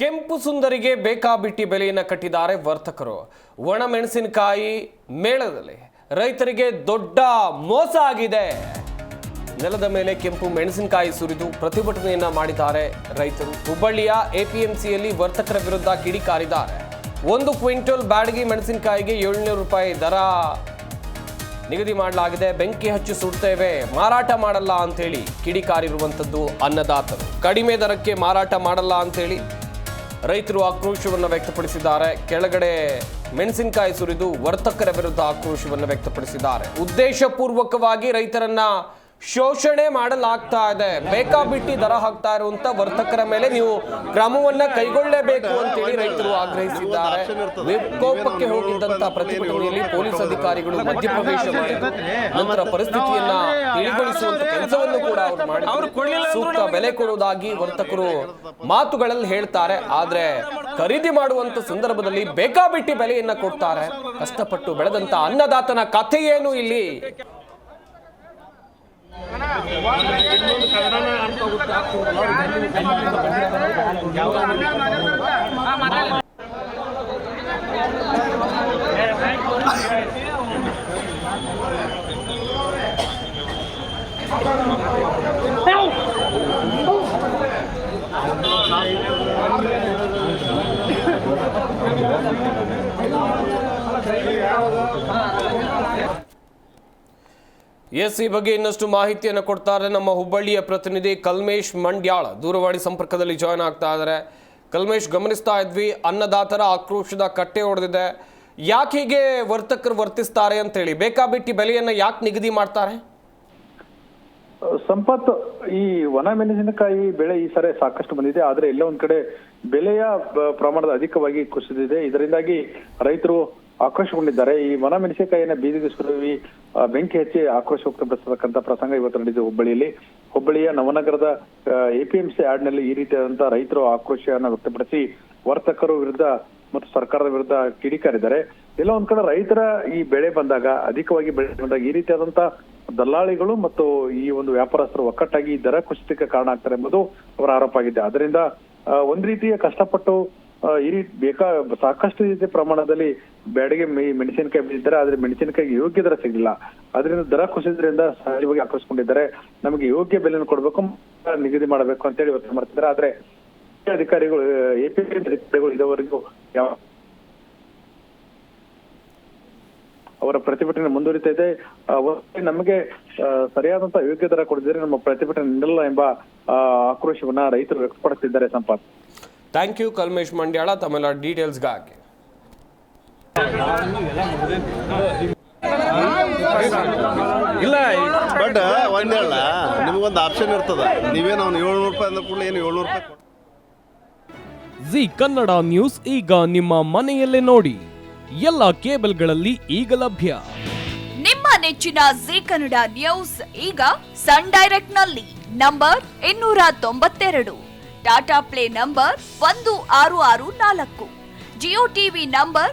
ಕೆಂಪು ಸುಂದರಿಗೆ ಬೇಕಾಬಿಟ್ಟಿ ಬೆಲೆಯನ್ನು ಕಟ್ಟಿದ್ದಾರೆ ವರ್ತಕರು. ಒಣ ಮೆಣಸಿನಕಾಯಿ ಮೇಳದಲ್ಲಿ ರೈತರಿಗೆ ದೊಡ್ಡ ಮೋಸ ಆಗಿದೆ. ನೆಲದ ಮೇಲೆ ಕೆಂಪು ಮೆಣಸಿನಕಾಯಿ ಸುರಿದು ಪ್ರತಿಭಟನೆಯನ್ನ ಮಾಡಿದ್ದಾರೆ ರೈತರು. ಹುಬ್ಬಳ್ಳಿಯ ಎಪಿಎಂಸಿಯಲ್ಲಿ ವರ್ತಕರ ವಿರುದ್ಧ ಕಿಡಿಕಾರಿದ್ದಾರೆ ಒಂದು ಕ್ವಿಂಟಲ್ ಬ್ಯಾಡಗಿ ಮೆಣಸಿನಕಾಯಿಗೆ ಏಳ್ನೂರು ರೂಪಾಯಿ ದರ ನಿಗದಿ ಮಾಡಲಾಗಿದೆ. ಬೆಂಕಿ ಹಚ್ಚಿ ಸುಡ್ತೇವೆ, ಮಾರಾಟ ಮಾಡಲ್ಲ ಅಂತೇಳಿ ಕಿಡಿಕಾರಿರುವಂಥದ್ದು ಅನ್ನದಾತರು. ಕಡಿಮೆ ದರಕ್ಕೆ ಮಾರಾಟ ಮಾಡಲ್ಲ ಅಂತೇಳಿ ರೈತರು ಆಕ್ರೋಶವನ್ನು ವ್ಯಕ್ತಪಡಿಸಿದ್ದಾರೆ. ಕೆಳಗಡೆ ಮೆಣಸಿನಕಾಯಿ ಸುರಿದು ವರ್ತಕರ ವಿರುದ್ಧ ಆಕ್ರೋಶವನ್ನು ವ್ಯಕ್ತಪಡಿಸಿದ್ದಾರೆ. ಉದ್ದೇಶಪೂರ್ವಕವಾಗಿ ರೈತರನ್ನ ಶೋಷಣೆ ಮಾಡಲಾಗ್ತಾ ಇದೆ. ಬೇಕಾಬಿಟ್ಟಿ ದರ ಹಾಕ್ತಾ ಇರುವಂತ ವರ್ತಕರ ಮೇಲೆ ನೀವು ಕ್ರಮವನ್ನ ಕೈಗೊಳ್ಳಬೇಕು ಅಂತೇಳಿ ರೈತರು ಆಗ್ರಹಿಸಿದ್ದಾರೆ. ವಿಕೋಪಕ್ಕೆ ಹೋಗಿದ್ದಂತ ಪ್ರತಿಭಟನೆಯಲ್ಲಿ ಪೊಲೀಸ್ ಅಧಿಕಾರಿಗಳು ಮಧ್ಯಪ್ರವೇಶ ಮಾಡಿದರು ನಂತರ ಪರಿಸ್ಥಿತಿಯನ್ನ ತಿಳಿಗೊಳಿಸುವಂತ ಕೆಲಸವನ್ನು ಕೂಡ ಅವರು ಮಾಡಿದ್ರು ಸೂಕ್ತ ಬೆಲೆ ಕೊಡುವುದಾಗಿ ವರ್ತಕರು ಮಾತುಗಳಲ್ಲಿ ಹೇಳ್ತಾರೆ. ಆದ್ರೆ ಖರೀದಿ ಮಾಡುವಂತ ಸಂದರ್ಭದಲ್ಲಿ ಬೇಕಾಬಿಟ್ಟಿ ಬೆಲೆಯನ್ನ ಕೊಡ್ತಾರೆ. ಕಷ್ಟಪಟ್ಟು ಬೆಳೆದಂತ ಅನ್ನದಾತನ ಕಥೆಯೇನು ಏನು ಇಲ್ಲಿ? ಕನ್ನಡನ ಅಂತ ಆಗುತ್ತೆ ಯಾವ ಎಸ್ ಈ ಬಗ್ಗೆ ಇನ್ನಷ್ಟು ಮಾಹಿತಿಯನ್ನು ಕೊಡ್ತಾರೆ ನಮ್ಮ ಹುಬ್ಬಳ್ಳಿಯ ಪ್ರತಿನಿಧಿ ಕಲ್ಮೇಶ್ ಮಂಡ್ಯಾಳ. ದೂರವಾಣಿ ಸಂಪರ್ಕದಲ್ಲಿ ಜಾಯ್ನ್ ಆಗ್ತಾ ಇದ್ದಾರೆ. ಕಲ್ಮೇಶ್, ಗಮನಿಸ್ತಾ ಇದ್ವಿ, ಅನ್ನದಾತರ ಆಕ್ರೋಶದ ಕಟ್ಟೆ ಹೊಡೆದಿದೆ ಯಾಕೆ ಹೀಗೆ ವರ್ತಕರು ವರ್ತಿಸ್ತಾರೆ ಅಂತೇಳಿ ಬೇಕಾಬಿಟ್ಟಿ ಬೆಲೆಯನ್ನ ಯಾಕೆ ನಿಗದಿ ಮಾಡ್ತಾರೆ? ಸಂಪತ್ ಈ ಒಣ ಮೆಣಸಿನಕಾಯಿ ಬೆಳೆ ಈ ಸರಿ ಸಾಕಷ್ಟು ಬಂದಿದೆ. ಆದ್ರೆ ಎಲ್ಲ ಒಂದ್ ಕಡೆ ಬೆಲೆಯ ಪ್ರಮಾಣದ ಅಧಿಕವಾಗಿ ಕುಸಿದಿದೆ. ಇದರಿಂದಾಗಿ ರೈತರು ಆಕ್ರೋಶಗೊಂಡಿದ್ದಾರೆ. ಈ ಒಣ ಮೆಣಸಿನಕಾಯಿಯನ್ನ ಬೀದಿಗೆ ಸುರುವಿ ಬೆಂಕಿ ಹಚ್ಚಿ ಆಕ್ರೋಶ ವ್ಯಕ್ತಪಡಿಸತಕ್ಕಂತ ಪ್ರಸಂಗ ಇವತ್ತು ನಡೆದಿದೆ ಹುಬ್ಬಳ್ಳಿಯಲ್ಲಿ. ಹುಬ್ಬಳ್ಳಿಯ ನವನಗರದ ಎಪಿಎಂಸಿ ಆಡ್ನಲ್ಲಿ ಈ ರೀತಿಯಾದಂತಹ ರೈತರು ಆಕ್ರೋಶವನ್ನು ವ್ಯಕ್ತಪಡಿಸಿ ವರ್ತಕರು ವಿರುದ್ಧ ಮತ್ತು ಸರ್ಕಾರದ ವಿರುದ್ಧ ಕಿಡಿಕಾರಿದ್ದಾರೆ. ಎಲ್ಲ ಒಂದ್ ಕಡೆ ರೈತರ ಈ ಬೆಳೆ ಬಂದಾಗ, ಅಧಿಕವಾಗಿ ಬೆಳೆ ಬಂದಾಗ ಈ ರೀತಿಯಾದಂತ ದಲ್ಲಾಳಿಗಳು ಮತ್ತು ಈ ಒಂದು ವ್ಯಾಪಾರಸ್ಥರು ಒಕ್ಕಟ್ಟಾಗಿ ದರ ಕುಸಿತಕ್ಕೆ ಕಾರಣ ಆಗ್ತಾರೆ ಎಂಬುದು ಅವರ ಆರೋಪ ಆಗಿದೆ. ಅದರಿಂದ ಒಂದ್ ರೀತಿಯ ಕಷ್ಟಪಟ್ಟು ಈ ರೀತಿ ಬೇಕಾ, ಸಾಕಷ್ಟು ರೀತಿಯ ಪ್ರಮಾಣದಲ್ಲಿ ಬೆಳೆಗೆ ಮೆ- ಮೆಣಸಿನಕಾಯಿ ಬೆಳೆದಿದ್ದಾರೆ, ಆದ್ರೆ ಮೆಣಸಿನಕಾಯಿ ಯೋಗ್ಯ ದರ ಸಿಗಲಿಲ್ಲ. ಅದರಿಂದ ದರ ಕುಸಿದ್ರಿಂದ ಸಹಜವಾಗಿ ಆಕ್ರೋಶಗೊಂಡಿದ್ದಾರೆ ನಮಗೆ ಯೋಗ್ಯ ಬೆಲೆಯನ್ನು ಕೊಡಬೇಕು ನಿಗದಿ ಮಾಡಬೇಕು ಅಂತೇಳಿ ಹೇಳಿ ಮಾಡ್ತಿದ್ದಾರೆ. ಆದ್ರೆ ಅಧಿಕಾರಿಗಳು ಎಪಿ ಅಧಿಕಾರಿಗಳು ಇದುವರೆಗೂ ಯಾವ ಅವರ ಪ್ರತಿಭಟನೆ ಮುಂದುವರಿತಾ ಇದೆ. ನಮಗೆ ಸರಿಯಾದಂತ ಯೋಗ್ಯ ದರ ಕೊಡಿದರೆ ನಮ್ಮ ಪ್ರತಿಭಟನೆ ನೀಡಲ್ಲ ಎಂಬ ಆಕ್ರೋಶವನ್ನ ರೈತರು ವ್ಯಕ್ತಪಡಿಸಿದ್ದಾರೆ ಸಂಪಾತ್ ಥ್ಯಾಂಕ್ ಯು ಕಲ್ಮೇಶ್ ಮಂಡ್ಯಾಳ ತಮ್ಮೆಲ್ಲ ಡೀಟೇಲ್ಸ್ಗಾಗಿ ಇಲ್ಲ ಬಟ್ ಒಂದ್ ಹೇಳ ನಿಮಗೊಂದು ಆಪ್ಷನ್ ಇರ್ತದ. ನೀವೇನು ಅವ್ನು ಏಳ್ನೂರು ರೂಪಾಯಿ ಅಂದ ಕೂಡಲೇ ಏನು ಏಳ್ನೂರು ರೂಪಾಯಿ ಜಿ ಕನ್ನಡ ನ್ಯೂಸ್ ಈಗ ನಿಮ್ಮ ಮನೆಯಲ್ಲೇ ನೋಡಿ. ಎಲ್ಲ ಕೇಬಲ್ಗಳಲ್ಲಿ ಈಗ ಲಭ್ಯ. ನಿಮ್ಮ ನೆಚ್ಚಿನ ಜಿ ಕನ್ನಡ ನ್ಯೂಸ್ ಈಗ ಸನ್ ಡೈರೆಕ್ಟ್ನಲ್ಲಿ ನಂಬರ್ ಇನ್ನೂರ ತೊಂಬತ್ತೆರಡು. ಟಾಟಾ ಪ್ಲೇ ನಂಬರ್ ಒಂದು ಆರು ಆರು ನಾಲ್ಕು. Jio TV number